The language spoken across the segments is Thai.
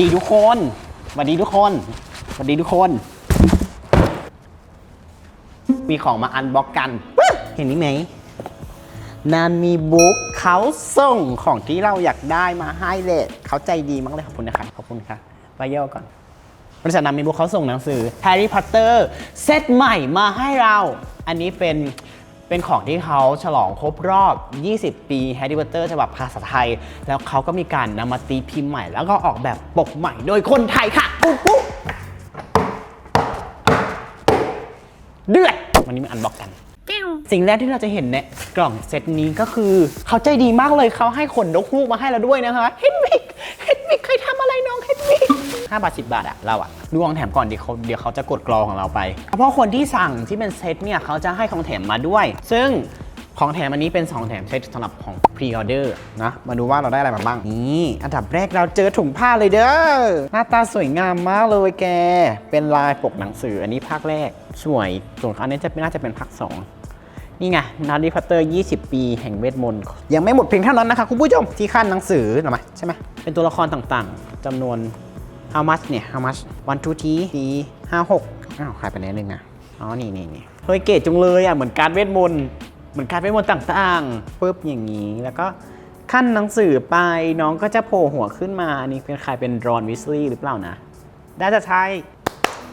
ดีทุกคนสวัสดีทุกคนสวัสดีทุกคน มีของมาอันบล็อกกัน เห็นนี่ไหมนานมีบุ๊กเขาส่งของที่เราอยากได้มาให้เลยเขาใจดีมากเลยขอบคุณนะคะขอบคุณค่ะไปเย่อก่อนบริษัทนานมีบุ๊กเขาส่งหนังสือ Harry Potter เซตใหม่มาให้เรา อันนี้เป็น เป็นของที่เขาฉลองครบรอบ 20 ปี Harry Potter ฉบับภาษาไทย แล้วเขาก็มีการนำมาตีพิมพ์ใหม่ แล้วก็ออกแบบปกใหม่โดยคนไทยค่ะปุ๊บปุ๊บเดือด วันนี้มาอันบล็อกกัน สิ่งแรกที่เราจะเห็นในกล่องเซตนี้ก็คือ เขาใจดีมากเลยเขาให้ขนนกฮูกมาให้เราด้วยนะคะเฮดวิกเ5บาท 10 บาทอะเราอะดูของแถมก่อนดีเขาเดี๋ยวเขาจะกดกรองของเราไป เพราะคนที่สั่งที่เป็นเซตเนี่ยเขาจะให้ของแถมมาด้วย ซึ่งของแถมอันนี้เป็น 2 แถมเซตสำหรับของพรีออเดอร์นะ มาดูว่าเราได้อะไรมาบ้าง นี่ อันดับแรกเราเจอถุงผ้าเลยเด้อ หน้าตาสวยงามมากเลยแก เป็นลายปกหนังสืออันนี้ภาคแรก สวยส่วนอันนี้จะน่าจะเป็นภาค 2นี่ไงนาริพัตเตอร์ 20 ปี แห่งเวทมนต์ ยังไม่หมดเพียงเท่านั้นนะคะคุณผู้ชม ที่ขั้นหนังสือหรอไหมใช่ไหมเป็นตัวละครต่างๆจำนวน how much เนี่ย how much one two three สี่ห้าหกอ้าวขายไปไหนหนึ่งอะอ๋อ นี่นี่นี่เฮ้ยเก๋จุงเลยอะ เหมือนการเวทมนต์เหมือนการเวทมนต์ต่างๆปุ๊บอย่างนี้แล้วก็ขั้นหนังสือไปน้องก็จะโผล่หัวขึ้นมาอันนี้เป็นใครเป็นรอนวิสลีย์หรือเปล่านะได้จะใช่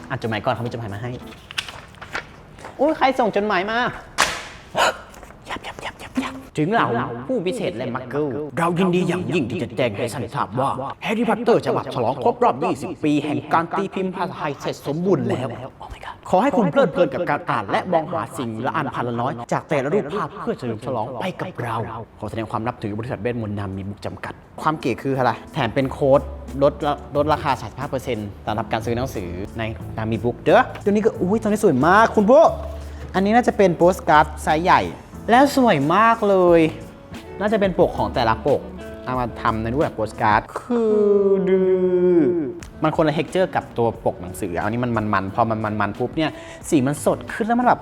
อ่านจดหมายก่อนเขามีจดหมายมาให้อุ้ยใครส่งจดหมายมา ถึงเราผู้พิเศษและมักเกิลเรายินดีอย่างยิ่งที่จะแจ้งให้ท่านทราบว่าแฮร์รี่พอตเตอร์ฉบับฉลองครบรอบ 20 ปี แห่งการตีพิมพ์ภาษาไทยเสร็จสมบูรณ์แล้ว ขอให้คุณเพลิดเพลินกับการอ่านและมองหาสิ่งละอ่านพันละน้อย จากแต่ละรูปภาพเพื่อเฉลิมฉลองไปกับเรา ขอแสดงความนับถือบริษัทเบนมนต์นำมีบุกจำกัด ความเก๋คืออะไรแถมเป็นโค้ดลดละลดราคา 35%สำหรับการซื้อหนังสือในนามีบุ๊กเด้อตัวนี้ก็อุ้ยตัวนี้สวยมากคุณผู้อันนี้น่าจะเป็นโปสการ์ดไซส์ใหญ่ แล้วสวยมากเลย น่าจะเป็นปกของแต่ละปกเอามาทำในรูปแบบโปสการ์ดคือดือมันคนละเทคเจอร์กับตัวปกหนังสือเอานี่มันมันมันพอมันมันมันปุ๊บเนี่ยสีมันสดขึ้นแล้วมันแบบ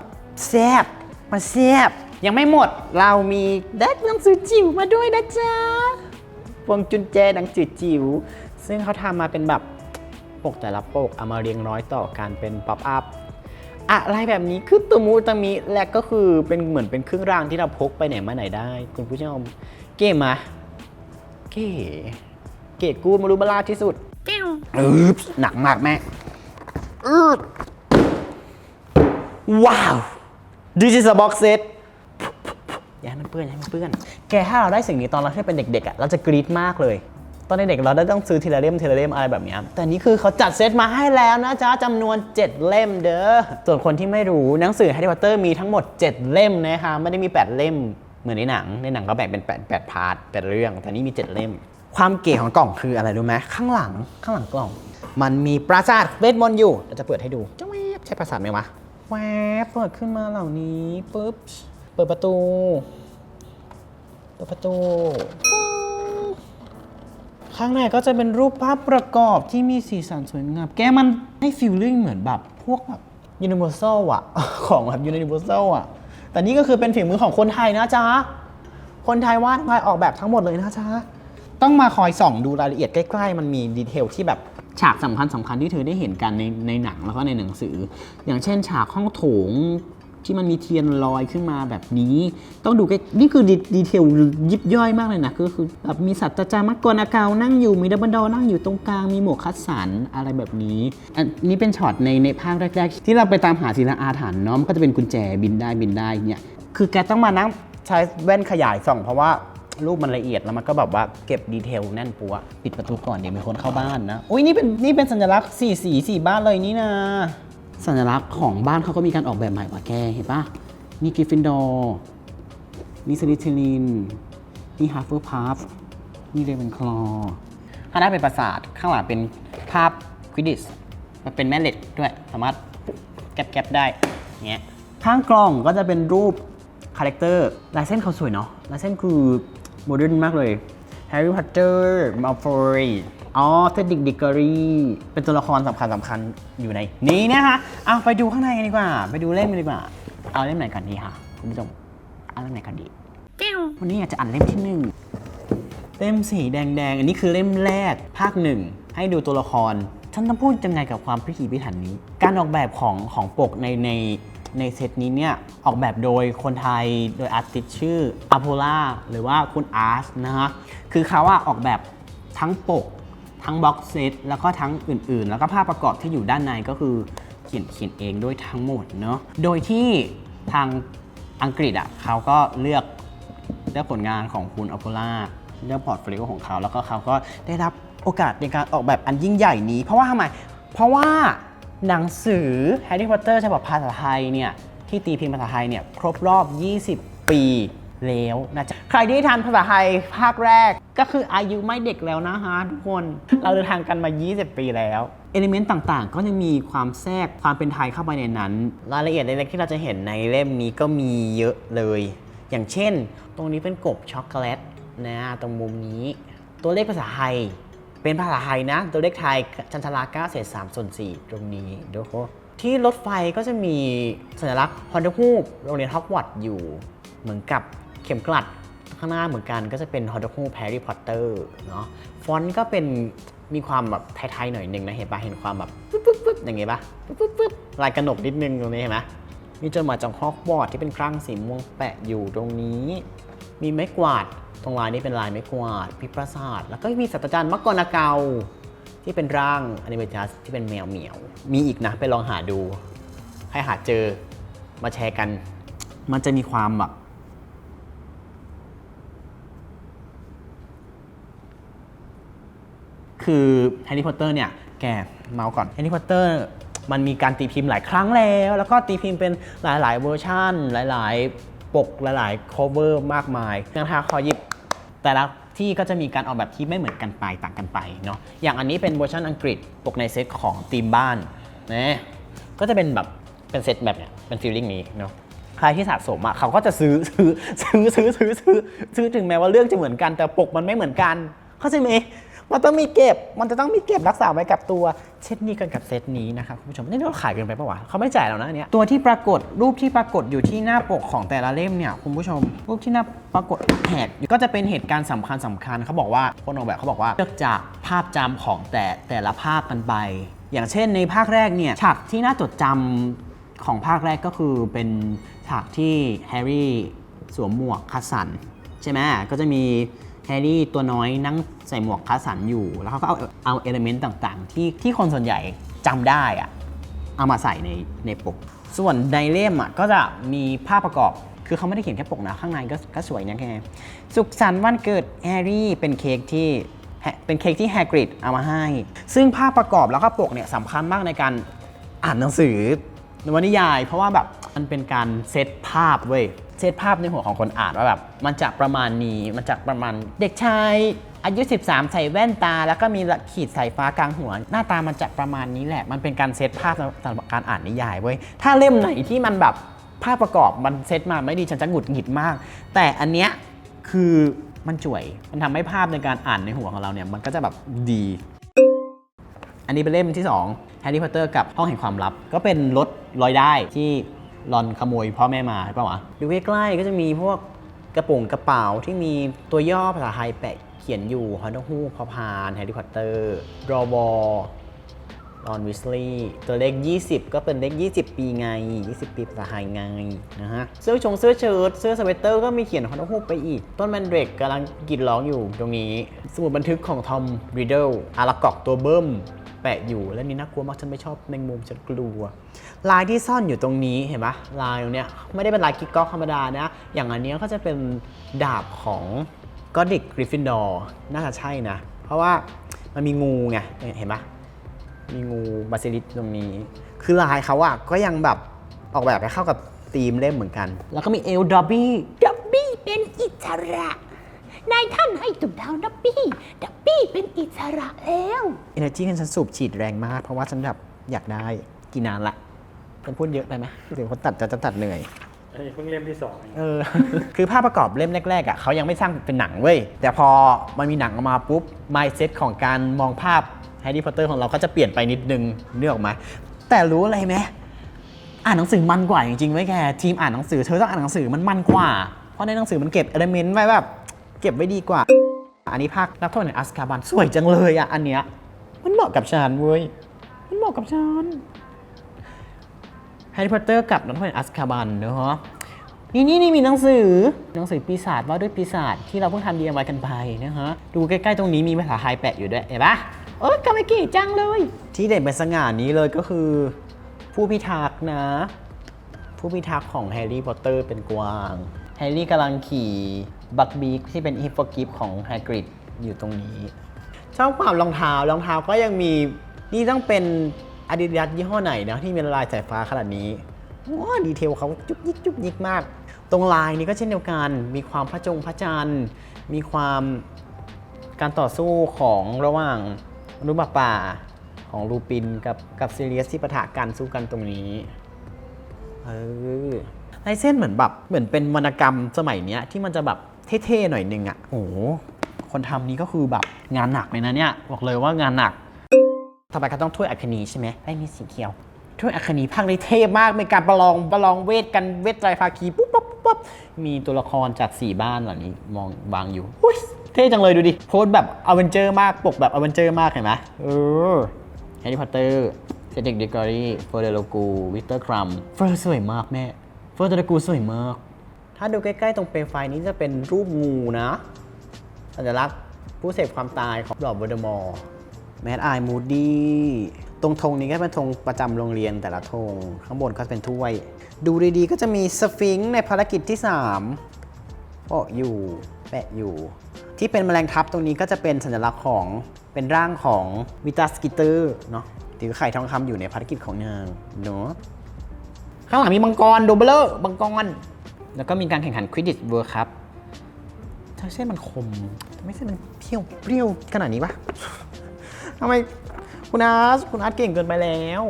แซบมันแซบยังไม่หมดเรามีแดกหนังสือจิ๋วมาด้วยนะจ๊ะพวงจุนแจหนังสือจิ๋วซึ่งเขาทำมาเป็นแบบปกแต่ละปกเอามาเรียงร้อยต่อกันเป็นป๊อปอัพ อะไรแบบนี้คือตัวมูตามิและก็คือเป็นเหมือนเป็นเครื่องรางที่เราพกไปไหนมาไหนได้ คุณผู้ชมเก๋มาเก๋เก๋กูดมารูบาลาที่สุดอืบหนักมากแม่อืบว้าว this is a box set อย่าให้มันเปื้อนอย่าให้มันเปื้อน แกถ้าเราได้สิ่งนี้ตอนเราที่เป็นเด็กๆอะเราจะกรี๊ดมากเลย ตอนเด็กๆเราได้ต้องซื้อทีละเล่มทีละเล่มอะไรแบบนี้แต่นี่คือเขาจัดเซตมาให้แล้วนะจ๊ะจำนวน 7 เล่มเด้อส่วนคนที่ไม่รู้หนังสือ Harry Potter มีทั้งหมด 7 เล่มนะคะไม่ได้มี 8 เล่มเหมือนในหนัง ในหนังก็แบ่งเป็น 8 8 พาร์ท8เรื่อง แต่นี่มี 7 เล่ม ความเก๋ของกล่องคืออะไรรู้ไหมข้างหลังข้างหลังกล่อง มันมีปราสาทเวทมนต์อยู่เราจะเปิดให้ดูจ้าแวบใช่ปราสาทไหมวะแวบเปิดขึ้นมาเหล่านี้ปุ๊บเปิดประตู เปิดประตู ข้างในก็จะเป็นรูปภาพประกอบที่มีสีสันสวยงาม แกมันให้ฟิลลิ่งเหมือนแบบพวกแบบยูนิเวอร์แซลอะของแบบยูนิเวอร์แซลอะแต่นี่ก็คือเป็นฝีมือของคนไทยนะจ๊ะ คนไทยวาดมาออกแบบทั้งหมดเลยนะจ๊ะ ต้องมาคอยส่องดูรายละเอียดใกล้ ๆ มันมีดีเทลที่แบบฉากสำคัญสำคัญที่เธอได้เห็นกันในในหนังแล้วก็ในหนังสือ อย่างเช่น ฉากห้องโถง ที่มันมีเทียนลอยขึ้นมาแบบนี้ ต้องดูใกล้นี่คือดีดีเทลยิบย่อยมากเลยนะก็คือแบบมีสัตว์จามักกรอากาวนั่งอยู่มีดับเบิลดอนั่งอยู่ตรงกลางมีหมวกคัดสันอะไรแบบนี้ อันนี้เป็นช็อตในในภาคแรก ๆ ที่เราไปตามหาศิลาอาถรรพ์เนาะมันก็จะเป็นกุญแจบินได้บินได้เนี่ยคือแกต้องมานั่งใช้แว่นขยายส่องเพราะว่ารูปมันละเอียดแล้วมันก็แบบว่าเก็บดีเทลแน่นปัวปิดประตูก่อนเดี๋ยวมีคนเข้าบ้านนะอุ้ยนี่เป็นนี่เป็นสัญลักษณ์สี่สีสี่บ้านเลยนี่นะ สัญลักษณ์ของบ้านเขาก็มีการออกแบบใหม่กว่าแก เห็นปะนี่กริฟฟินดอร์นี่สลิทลิน นี่ฮัฟเฟิลพัฟนี่เรเวนคลอข้างหน้าเป็นปราสาท ข้างหลังเป็นภาพควิดิสมันเป็นแม่เหล็กด้วย สามารถแก๊บๆได้เงี้ยข้างกล่องก็จะเป็นรูปคาแรคเตอร์ลายเส้นเขาสวยเนาะลายเส้นคือโมเดิร์นมากเลยแฮร์รี่พอตเตอร์มาฟอย อ๋อเทดดิกดิกเกอรี่เป็นตัวละครสำคัญสำคัญอยู่ในนี้นะคะเอาไปดูข้างในกันดีกว่า ไปดูเล่มกันดีกว่า เอาเล่มไหนก่อนดีคะคุณผู้ชมเอาเล่มไหนก่อนดีวันนี้อยากจะอ่านเล่มที่หนึ่งเล่มสีแดงๆ อันนี้คือเล่มแรกภาคหนึ่งให้ดูตัวละครฉันต้องพูดยังไงกับความพิถีพิถันนี้ การออกแบบของของปกในในในเซตนี้เนี่ยออกแบบโดยคนไทยโดยอาร์ติสชื่ออ p โ l ล่าหรือว่าคุณอาร์สนะฮะคือเขาว่าออกแบบทั้งปก ทั้งบ็อกเซตแล้วก็ทั้งอื่นๆ แล้วก็ภาพประกอบที่อยู่ด้านในก็คือเขียนเขียนเองด้วยทั้งหมดเนาะโดยที่ทางอังกฤษอะเขาก็เลือกเลือกผลงานของคุณอ p โ l ล่าเลือกพอร์ตโฟลิโอของเขาแล้วก็เขาก็ได้รับโอกาสในการออกแบบอันยิ่งใหญ่นี้ เพราะว่าทำไม เพราะว่าหนังสือ Harry Potter ฉบับภาษาไทยเนี่ยที่ตีพิมพ์ภาษาไทยเนี่ยครบรอบ 20 ปี แล้วนะจ๊ะใครที่ทันภาษาไทยภาคแรกก็คืออายุไม่เด็กแล้วนะฮะทุกคน เราเดินทางกันมา 20 ปีแล้ว เอลิเมนต์ต่างๆ ก็จะมีความแทรกความเป็นไทยเข้าไปในนั้น รายละเอียดเล็กๆที่เราจะเห็นในเล่มนี้ก็มีเยอะเลย อย่างเช่น ตรงนี้เป็นกบช็อกโกแลตนะตรงมุมนี้ ตัวเลขภาษาไทย เป็นภาษาไทยนะ ตัวเลขไทยจันทรา9เศษ3ส่วน4ตรงนี้ดูโที่รถไฟก็จะมีสัญลักษณ์ฮอนดฮูปโรงเรียนฮอกวอตส์อยู่ เหมือนกับ เข็มกลัดข้างหน้าเหมือนกันก็จะเป็นฮอนดฮูปแฮร์รี่พอตเตอร์เนาะฟอนต์ก็เป็นมีความแบบไทยๆหน่อยหนึ่งนะเห็นปะเห็นความแบบปึ๊บปึ๊บปึ๊บอย่างเงี้ยปะปึ๊บปึ๊บปึ๊บลายกระหนกนิดนึงตรงนี้เห็นไหมมีจดหมายจากฮอกวอตส์ที่เป็นครั่งสีม่วงแปะอยู่ตรงนี้ มีไม้กวาดตรงลายนี้เป็นลายไม้กวาดพิปราศาสาทแล้วก็มีศาสตราจารย์มักกรนาเกาที่เป็นร่างอนิเมชัสที่เป็นแมวเหมียว มีอีกนะไปลองหาดู ให้หาเจอมาแชร์กัน มันจะมีความแบบ คือแฮร์รี่พอตเตอร์เนี่ยแกเมาก่อนแฮร์รี่พอตเตอร์มันมีการตีพิมพ์หลายครั้งแล้ว แล้วก็ตีพิมพ์เป็นหลาย ๆ เวอร์ชันหลาย ๆ ปกหลาย ๆ cover มากมายนะคะขอหยิบแต่ละที่ก็จะมีการออกแบบที่ไม่เหมือนกันไปต่างกันไปเนาะอย่างอันนี้เป็นเวอร์ชันอังกฤษปกในเซตของทีมบ้านนะก็จะเป็นแบบเป็นเซตแบบเนี้ยเป็นฟีลลิ่งนี้เนาะใครที่สะสมอะเขาก็จะซื้อซื้อซื้อซื้อซื้อซื้อซื้อถึงแม้ว่าเรื่องจะเหมือนกันแต่ปกมันไม่เหมือนกันเข้าใจไหม มันต้องมีเก็บ มันจะต้องมีเก็บรักษาไว้กับตัว เช่นนี้กันกับเซตนี้นะคะคุณผู้ชมนี่เราขายกันไปปะวะเขาไม่จ่ายแล้วนะอันเนี้ยตัวที่ปรากฏรูปที่ปรากฏอยู่ที่หน้าปกของแต่ละเล่มเนี่ยคุณผู้ชม รูปที่หน้าปรากฏแหกก็จะเป็นเหตุการณ์สำคัญสคัญเขาบอกว่าคนออกแบบเขาบอกว่าเลือกจากภาพจำของแต่แต่ละภาคกันไป อย่างเช่นในภาคแรกเนี่ยฉากที่น่าจดจำของภาคแรกก็คือเป็นฉากที่แฮร์รี่สวมหมวกคัสสัน ใช่ไหมก็จะมี แฮร์รี่ตัวน้อยนั่งใส่หมวกคาสันอยู่ แล้วเขาก็เอาเอาเอลเมนต์ต่างๆ ที่ที่คนส่วนใหญ่จำได้อะเอามาใส่ในในปก ส่วนในเล่มอะก็จะมีภาพประกอบ คือเขาไม่ได้เขียนแค่ปกนะ ข้างในก็ก็สวยนะแกสุขสันต์วันเกิดแฮร์รี่เป็นเค้กที่แฮเป็นเค้กที่แฮกริดเอามาให้ ซึ่งภาพประกอบแล้วก็ปกเนี่ยสำคัญมากในการอ่านหนังสือ นวนิยาย เพราะว่าแบบมันเป็นการเซตภาพเว้ยเซตภาพในหัวของคนอ่านว่าแบบมันจะประมาณนี้มันจะประมาณเด็กชายอายุ 13 ใส่แว่นตา แล้วก็มีขีดสายฟ้ากลางหัว หน้าตามันจะประมาณนี้แหละ มันเป็นการเซตภาพสำหรับการอ่านนิยายเว้ยถ้าเล่มไหนที่มันแบบภาพประกอบมันเซตมาไม่ดีฉันจะหงุดหงิดมาก แต่อันเนี้ยคือมันจ่วย มันทำให้ภาพในการอ่านในหัวของเราเนี่ย มันก็จะแบบดี อันนี้เป็นเล่มที่2 Harry Potter กับห้องแห่งความลับ ก็เป็นรถลอยได้ที่รอนขโมยพ่อแม่มาใช่ปะวะอยู่ใกล้ๆก็จะมีพวกกระโปรงกระเป๋าที่มีตัวย่อภาษาไทยแปะเขียนอยู่ฮอนดฮูพอพานแฮร์รี่พอตเตอร์รอบอรอนวิสลีย์ตัวเลข 20 ก็เป็นเลข 20 ปีไง 20 ปีภาษาไทยไงนะฮะเสื้อชงเสื้อเชิ้ตเสื้อสเวตเตอร์ก็มีเขียนฮอนดฮูไปอีก ต้นแมนเดรกกำลังกรีดร้องอยู่ตรงนี้ สมุดบันทึกของทอมรีเดิลอาร์กอกตัวเบิ้ม แปะอยู่ และนี่น่ากลัวมากฉันไม่ชอบแมงมุมฉันกลัว ลายที่ซ่อนอยู่ตรงนี้เห็นปะลายตรงเนี้ยไม่ได้เป็นลายกิ๊กก๊อกธรรมดานะ อย่างอันเนี้ยก็จะเป็นดาบของก็ดิกกริฟฟินดอร์น่าจะใช่นะ เพราะว่ามันมีงูไงเห็นปะมีงูบาซิลิสตรงนี้ คือลายเขาอะก็ยังแบบออกแบบให้เข้ากับธีมเล่มเหมือนกัน แล้วก็มีเอลดอบบี้ดับบี้เป็นอิสระ นายท่านให้ตุ่มดาวดับบี้ดับบี้เป็นอิสระแล้วเอเนอร์จีกันฉันสูบฉีดแรงมาก เพราะว่าฉันแบบอยากได้กี่นานละฉันพูดเยอะไปไหมเดี๋ยวคนตัดจะจะตัดเหนื่อย อันนี้เพิ่งเล่มที่สองเองเออ คือภาพประกอบเล่มแรกๆอะเขายังไม่สร้างเป็นหนังเว้ย แต่พอมันมีหนังออกมาปุ๊บ mindset ของการมองภาพแฮร์รี่พอตเตอร์ของเราก็จะเปลี่ยนไปนิดนึงเนื้อออกไหมา แต่รู้อะไรไหมอ่านหนังสือมันกว่าจริงๆไว้ยแกทีมอ่านหนังสือเธอต้องอ่านหนังสือมันมันกว่า เพราะในหนังสือมันเก็บเอลเมนต์ไว้แบบ เก็บไว้ดีกว่า อันนี้ภาคนักโทษในอัสคาบันสวยจังเลยอะอันเนี้ยมันเหมาะกับฉันเว้ยมันเหมาะกับฉันแฮร์รี่พอตเตอร์กับนักโทษในอัสคาบันเนอะนี่นี่นี่มีหนังสือหนังสือปีศาจว่าด้วยปีศาจที่เราเพิ่งทำ DIY กันไปนะฮะดูใกล้ๆตรงนี้มีภาษาไทยแปะอยู่ด้วยเห็นปะโอ๊ยกาเมกิจังเลย ที่เด่นเป็นสง่านี้เลยก็คือ ผู้พิทักษ์นะ ผู้พิทักษ์ของแฮร์รี่พอตเตอร์เป็นกวาง แฮร์รี่กำลังขี่ บักบีกที่เป็นฮิปโปกิฟของแฮกริดอยู่ตรงนี้ ชอบความรองเท้ารองเท้าก็ยังมีนี่ต้องเป็นอาดิดาสยี่ห้อไหนนะที่มีลายสายฟ้าขนาดนี้ว้าดีเทลเขาจุกยิกจุกยิกมาก ตรงลายนี้ก็เช่นเดียวกัน มีความพระจงพระจันทร์มีความการต่อสู้ของระหว่างมนุษย์ป่าของลูปินกับกับซีเรียสที่ปะทะกันสู้กันตรงนี้เออลายเส้นเหมือนแบบเหมือนเป็นวรรณกรรมสมัยเนี้ยที่มันจะแบบ เท่ๆหน่อยนึงอะ่ะโอ้โหคนทำนี้ก็คือแบบงานหนักเลยนะเนี่ยบอกเลยว่างานหนักต่อไปก็ต้องถ้วยอัคนีใช่ไหมได้มีสีเขียวถ้วยอัคนีภาคนี้เท่มากมีการประลองประลองเวทกันเวทไตรภาคีปุ๊บปุ๊บปุ๊บปุ๊บมีตัวละครจากสี่บ้านเหล่านี้มองวางอยู่อุ๊ยเท่จังเลยดูดิโพสต์แบบอเวนเจอร์มากปกแบบอเวนเจอร์มากเห็นไหมเออแฮร์รี่พอตเตอร์เซเด็กเดกอรี่เฟอร์เดโลกูวิกเตอร์ครัมเฟอร์สวยมากแม่เฟอร์เดโลกูสวยมาก ถ้าดูใกล้ๆ ตรงเปลวไฟนี้จะเป็นรูปงูนะสัญลักษณ์ผู้เสพความตายของหลอดวอเดอมอร์แมดไอมูดี้ตรงธงนี้ก็เป็นธงประจำโรงเรียนแต่ละธงข้างบนก็เป็นถ้วย ดูดีๆ ก็จะมีสฟิงค์ในภารกิจที่3โอ้อยู่แปะอยู่ ที่เป็นแมลงทับตรงนี้ก็จะเป็นสัญลักษณ์ของเป็นร่างของวิตาสกิเตอร์เนาะถือไข่ทองคำอยู่ในภารกิจของนางเนาะข้างหลังมีมังกรโดเบลเลอร์มังกร แล้วก็มีการแข่งขันควิดดิชเวิร์ครับทำไมเส้นมันคมทำไมเส้นมันเพี้ยวเปรี้ยวขนาดนี้วะทำไมคุณอาร์ตคุณอาร์ตเก่งเกินไปแล้ว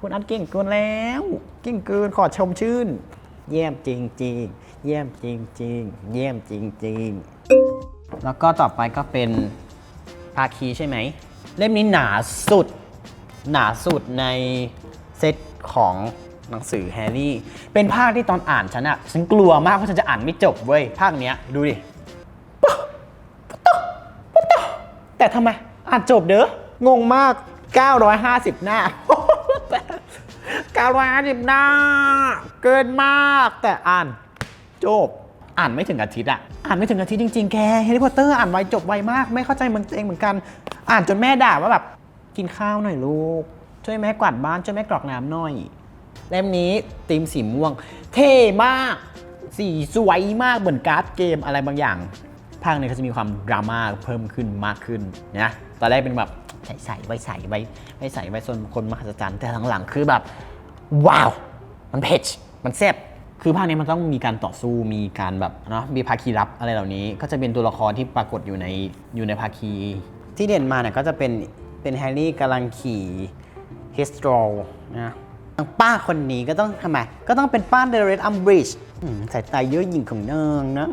คุณอาร์ตเก่งเกินแล้ว เก่งเกินขอชมชื่น เยี่ยมจริงจริงเยี่ยมจริงจริงเยี่ยมจริงจริงแล้วก็ต่อไปก็เป็นภาคีใช่ไหม เล่มนี้หนาสุด หนาสุดในเซตของ หนังสือแฮร์รี่ เป็นภาคที่ตอนอ่านฉันอะฉันกลัวมากเพราะฉันจะอ่านไม่จบเว้ยภาคเนี้ยดูดิแต่ทำไมอ่านจบเด้องงมาก 950 หน้า 950 หน้า เกินมากแต่อ่านจบอ่านไม่ถึงอาทิตย์อะอ่านไม่ถึงอาทิตย์จริงๆ แกแฮร์รี่พอตเตอร์อ่านไวจบไวมาก ไม่เข้าใจมันเองเหมือนกัน อ่านจนแม่ด่าว่าแบบกินข้าวหน่อยลูก ช่วยแม่กวาดบ้าน ช่วยแม่กรอกน้ำหน่อย เล่มนี้ธีมสีม่วง เท่มาก สีสวยมากเหมือนการ์ดเกมอะไรบางอย่าง ภาคนี้เขาจะมีความดราม่าเพิ่มขึ้นมากขึ้นนะตอนแรกเป็นแบบใส่ใส่ไว้ใส่ไว้ไว้ใส่ไว้ส่วนคนมหัศจรรย์แต่หลังๆคือแบบ ว้าว มันเผ็ดมันแซ่บคือภาคนี้มันต้องมีการต่อสู้มีการแบบเนาะมีภาคีรับอะไรเหล่านี้ ก็จะเป็นตัวละครที่ปรากฏอยู่ในอยู่ในภาคี ที่เด่นมาเนี่ยก็จะเป็นเป็นแฮร์รี่กำลังขี่ฮิสโตรนะ ป้าคนนี้ก็ต้องทำไมก็ต้องเป็นป้าเดเรตอัมบริดจ์สายตาเยอะหยิ่งของนางนะ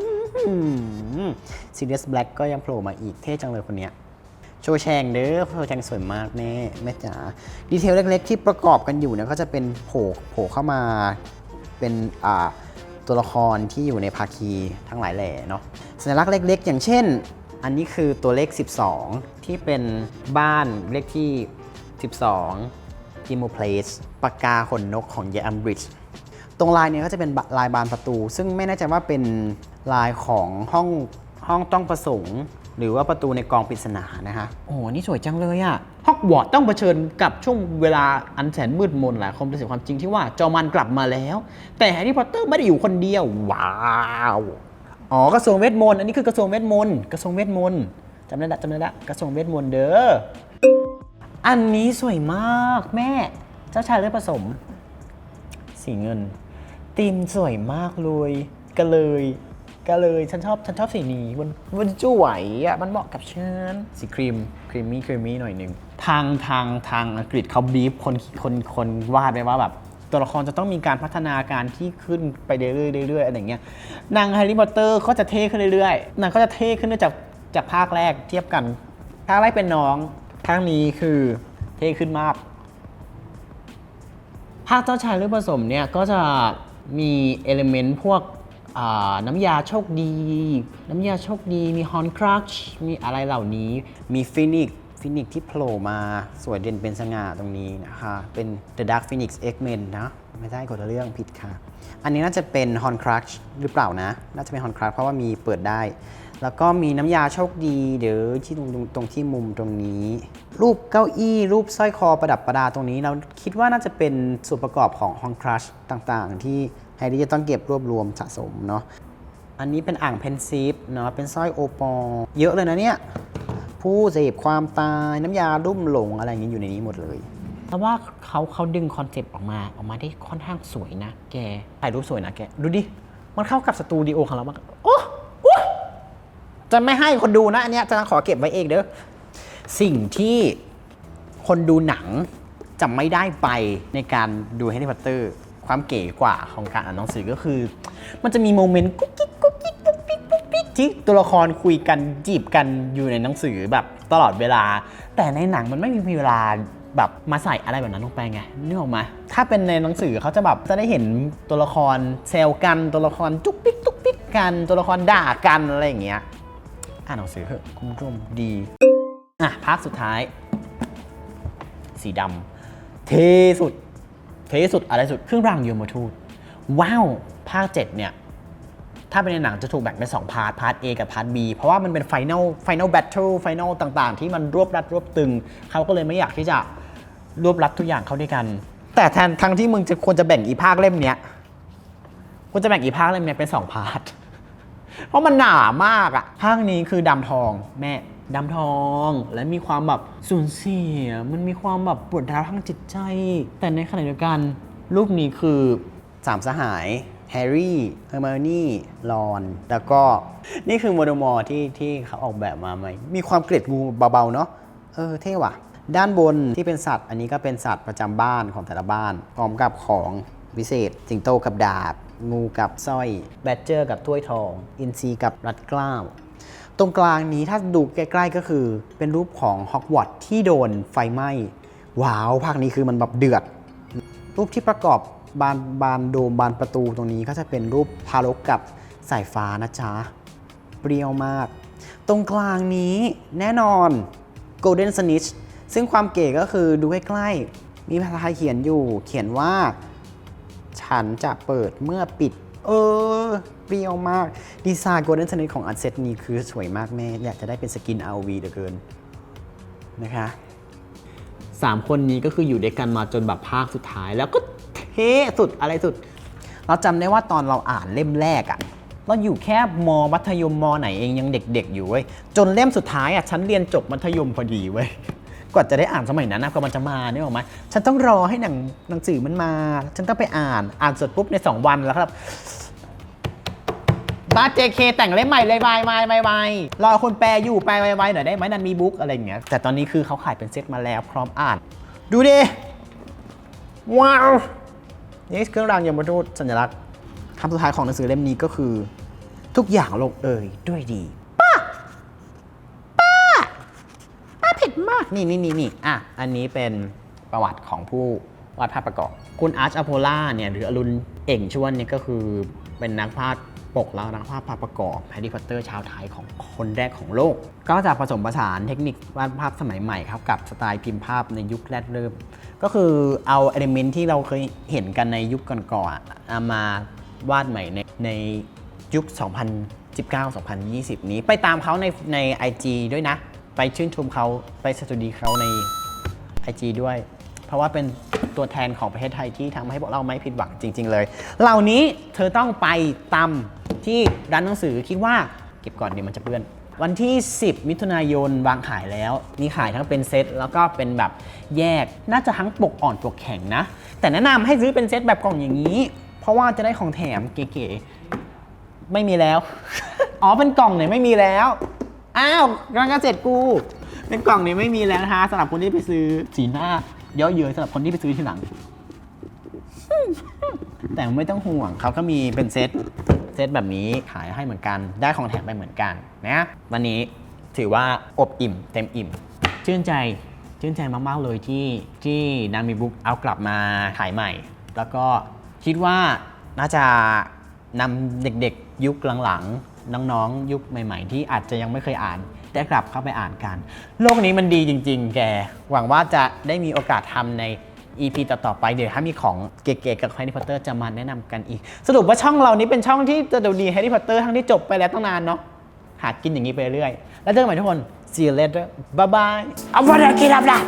ซีเรียสแบล็กก็ยังโผล่มาอีกเท่จังเลยคนเนี้ยโชว์แชงเด้อโชว์แชงสวยมากแม่แม่จ๋าดีเทลเล็กๆ ที่ประกอบกันอยู่เนี่ยก็จะเป็นโผล่โผล่เข้ามาเป็นอ่าตัวละครที่อยู่ในภาคีทั้งหลายแหล่เนาะสัญลักษณ์เล็ก ๆ อย่างเช่น อันนี้คือตัวเลข 12 ที่เป็นบ้านเลขที่ 12 g i m o Place ปากกาขนนกของเยอัมบริดจ์ตรงลายเนี้ก็จะเป็นลายบานประตู ซึ่งไม่แน่ใจว่าเป็นลายของห้องห้องต้องประสงค์ หรือว่าประตูในกองปริศนานะฮะโอ้โหนี่สวยจังเลยอะฮอกวอตส์ต้องเผชิญกับช่วงเวลาอันแสนมืดมนหลายคนเป็นสิ่งความจริงที่ว่าจอมันกลับมาแล้ว แต่แฮร์รี่พอตเตอร์ไม่ได้อยู่คนเดียว ว้าวอ๋อกระทรวงเวทมนต์อันนี้คือกระทรวงเวทมนต์กระทรวงเวทมนต์จำได้ละจำได้ละกระทรวงเวทมนต์เด้อ อันนี้สวยมากแม่ เจ้าชายเลือดผสม สีเงินตีมสวยมากเลยก็เลยก็เลยฉันชอบฉันชอบสีนี้มันมันสวยอะมันเหมาะกับฉันสีครีมครีมมี่ครีมมี่หน่อยหนึ่งทางทางทางอังกฤษเขาบีฟคนคนคนวาดไว้ว่าแบบตัวละครจะต้องมีการพัฒนาการที่ขึ้นไปเรื่อยๆเรื่อยๆอะไรอย่างเงี้ยนางแฮร์รี่พอตเตอร์ก็จะเท่ขึ้นเรื่อยๆนางก็จะเท่ขึ้นจากจากภาคแรกเทียบกันภาคแรกเป็นน้อง ภาคนี้คือเท่ขึ้นมาก ภาคเจ้าชายเลือดผสมเนี่ยก็จะมีเอลิเมนต์พวกน้ำยาโชคดี น้ำยาโชคดี มีฮอนครัชมีอะไรเหล่านี้ มีฟินิกฟินิกที่โผล่มาสวยเด่นเป็นสง่าตรงนี้นะคะ เป็น The Dark Phoenix X-Men นะ ไม่ใช่คนละเรื่องผิดค่ะ อันนี้น่าจะเป็น Horn Crush หรือเปล่านะ น่าจะเป็น Horn Crush เพราะว่ามีเปิดได้ แล้วก็มีน้ำยาโชคดีเดี๋ยวที่ตรงตรงตรงที่มุมตรงนี้ รูปเก้าอี้ รูปสร้อยคอประดับประดาตรงนี้ เราคิดว่าน่าจะเป็นส่วนประกอบของ Horn Crush ต่างๆ ที่แฮร์รี่จะต้องเก็บรวบรวมสะสมเนาะอันนี้เป็นอ่างเพนซิฟเนาะเป็นสร้อยโอปอล์เยอะเลยนะเนี่ยผู้เสพความตายน้ำยารุ่มหลงอะไรอย่างนี้อยู่ในนี้หมดเลยเพราะว่าเขาเขาดึงคอนเซปต์ออกมาออกมาได้ค่อนข้างสวยนะ แกถ่ายรูปสวยนะแก ดูดิ มันเข้ากับสตูดิโอของเรามากโอ้โอ้ จะไม่ให้คนดูนะอันเนี้ยจะขอเก็บไว้เองเด้อสิ่งที่คนดูหนังจะไม่ได้ไปในการดูแฮร์รี่พอตเตอร์ความเก๋กว่าของการอ่านหนังสือก็คือ มันจะมีโมเมนต์กุ๊กกิ๊กกุ๊กกิ๊กกุ๊กปิ๊กกุ๊กปิ๊กที่ตัวละครคุยกันจีบกันอยู่ในหนังสือแบบตลอดเวลา แต่ในหนังมันไม่มีเวลาแบบมาใส่อะไรแบบนั้นลงไปไงนึกออกไหมถ้าเป็นในหนังสือเขาจะแบบจะได้เห็นตัวละครแซวกันตัวละครจุ๊กปิ๊กจุ๊กปิ๊กกันตัวละครด่ากันอะไรอย่างเงี้ย อ่านหนังสือเถอะคุณผู้ชมดี อะภาคสุดท้าย สีดำเทสุด เทสุดอะไรสุดเครื่องรางยมทูตว้าวภาค 7 เนี่ย ถ้าเป็นในหนังจะถูกแบ่งเป็น2พาร์ท พาร์ท A กับพาร์ท B เพราะว่ามันเป็นไฟแนลไฟแนลแบทเทิลไฟแนลต่างๆ ที่มันรวบรัดรวบตึง เขาก็เลยไม่อยากที่จะรวบรัดทุกอย่างเข้าด้วยกัน แต่แทนทั้งที่มึงจะควรจะแบ่งอีภาคเล่มเนี้ยควรจะแบ่งอีภาคเล่มเนี้ยเป็น2พาร์ท เพราะมันหนามากอะภาคนี้คือดำทองแม่ดำทองและมีความแบบสูญเสีย มันมีความแบบปวดร้าวทางจิตใจ แต่ในขณะเดียวกัน รูปนี้คือสามสหายแฮร์รี่ เฮอร์ม n นี่รอน แล้วก็นี่คือโมโดมอร์ที่ที่เขาออกแบบมาใหม่ มีความเกล็ดงูเบาๆ เนาะ เออ เท่ว่ะ ด้านบนที่เป็นสัตว์ อันนี้ก็เป็นสัตว์ประจำบ้านของแต่ละบ้าน พร้อมกับของวิเศษสิงโตกับดาบ งูกับสร้อย แบดเจอร์กับถ้วยทอง อินทรีกับรัดกล้าว ตรงกลางนี้ถ้าดูใกล้ๆก็คือ เป็นรูปของฮอกวอตส์ที่โดนไฟไหม้ ว้าว ภาคนี้คือมันแบบเดือด รูปที่ประกอบบานบานโดมบานประตูตรงนี้ก็จะเป็นรูปพารกกับสายฟ้านะจ๊ะ เปรี้ยวมาก ตรงกลางนี้แน่นอน Golden Snitch ซึ่งความเก๋ก็คือดูใกล้ๆมีภาษาไทยเขียนอยู่ เขียนว่า ฉันจะเปิดเมื่อปิด เออเปรี้ยวมาก ดีไซน์ Golden Snitch ของอันเซตนี้คือสวยมากแม่ อยากจะได้เป็นสกิน RV เหลือเกินนะคะสามคนนี้ก็คืออยู่ด้วยกันมาจนแบบภาคสุดท้าย แล้วก็เท่สุดอะไรสุด เราจำได้ว่าตอนเราอ่านเล่มแรกอะเราอยู่แค่มมัธยมมไหนเองยังเด็กๆอยู่เว้ยจนเล่มสุดท้ายอะฉันเรียนจบมัธยมพอดีเว้ย กว่าจะได้อ่านสมัยนั้นนะกว่ามันจะมาเนี่ยหรอกไหมฉันต้องรอให้หนังหนังสือมันมา ฉันต้องไปอ่านอ่านเสร็จปุ๊บใน 2 วันแล้วครับบ้าเจเคแต่งเล่มใหม่เลยบายบายบายบายรอคนแปลอยู่แปลไวๆหน่อยได้ไหมนันมีบุ๊กอะไรอย่างเงี้ยแต่ตอนนี้คือเขาขายเป็นเซตมาแล้วพร้อมอ่าน ดูดิว้าวนี่เครื่องรางยมทูตสัญลักษณ์คำสุดท้ายของหนังสือเล่มนี้ก็คือ ทุกอย่างลงเอยด้วยดี ป้า ป้า ป้าเผ็ ดมาก นี่นี่นี่นี่อะ อันนี้เป็นประวัติของผู้วาดภาพประกอบ คุณอาร์ชอโพล่าเนี่ยหรืออรุณเอ่งชวนเนี่ยก็คือเป็นนักภาพปกแล้วนักภาพภาพประกอบแฮร์รี่พอตเตอร์ชาวไทยของคนแรกของโลก ก็จะผสมผสานเทคนิควาดภาพสมัยใหม่ครับกับสไตล์พิมพ์ภาพในยุคแรกเริ่ม ก็คือเอาเอลิเมนที่เราเคยเห็นกันในยุคก่อนๆเอามาวาดใหม่ในในยุค 2019-2020 นี้ ไปตามเขาในใน IG ด้วยนะ ไปชื่นชมเขาไปสตูดีเขาใน IG ด้วย เพราะว่าเป็นตัวแทนของประเทศไทยที่ทำให้พวกเราไม่ผิดหวังจริง ๆ เลย เหล่านี้เธอต้องไปตำที่ร้านหนังสือคิดว่าเก็บก่อนเดี๋ยวมันจะเปื้อน วันที่ 10 มิถุนายนวางขายแล้ว มีขายทั้งเป็นเซตแล้วก็เป็นแบบแยกน่าจะทั้งปกอ่อนปกแข็งนะ แต่แนะนำให้ซื้อเป็นเซตแบบกล่องอย่างนี้ เพราะว่าจะได้ของแถมเก๋ๆไม่มีแล้ว อ๋อเป็นกล่องเนี่ยไม่มีแล้ว อ้าวกำลังจะเสร็จกูเป็นกล่องนี้ไม่มีแล้วนะคะสำหรับคนที่ไปซื้อสีหน้าเยอะเย้ยสำหรับคนที่ไปซื้อทีหลัง แต่ไม่ต้องห่วงเขาก็มีเป็นเซตเซตแบบนี้ขายให้เหมือนกัน ได้ของแถมไปเหมือนกันนะวันนี้ถือว่าอบอิ่ม เต็มอิ่ม ชื่นใจชื่นใจมาก ๆ เลยที่ที่นามีบุ๊กเอากลับมาขายใหม่ แล้วก็คิดว่าน่าจะนำเด็กๆ ยุคหลังๆ น้องๆ ยุคใหม่ ๆ ที่อาจจะยังไม่เคยอ่าน ได้กลับเข้าไปอ่านกัน โลกนี้มันดีจริง ๆ แก หวังว่าจะได้มีโอกาสทำใน EP ต่อๆไป เดี๋ยวถ้ามีของเก๋ๆกับแฮร์รี่พอตเตอร์จะมาแนะนำกันอีก สรุปว่าช่องเรานี้เป็นช่องที่จะดูดีแฮร์รี่พอตเตอร์ทั้งที่จบไปแล้วตั้งนานเนาะ หากินอย่างนี้ไปเรื่อย แล้วเจอกันใหม่ทุกคน see you later bye bye เอาวันนี้กินแล้วนะ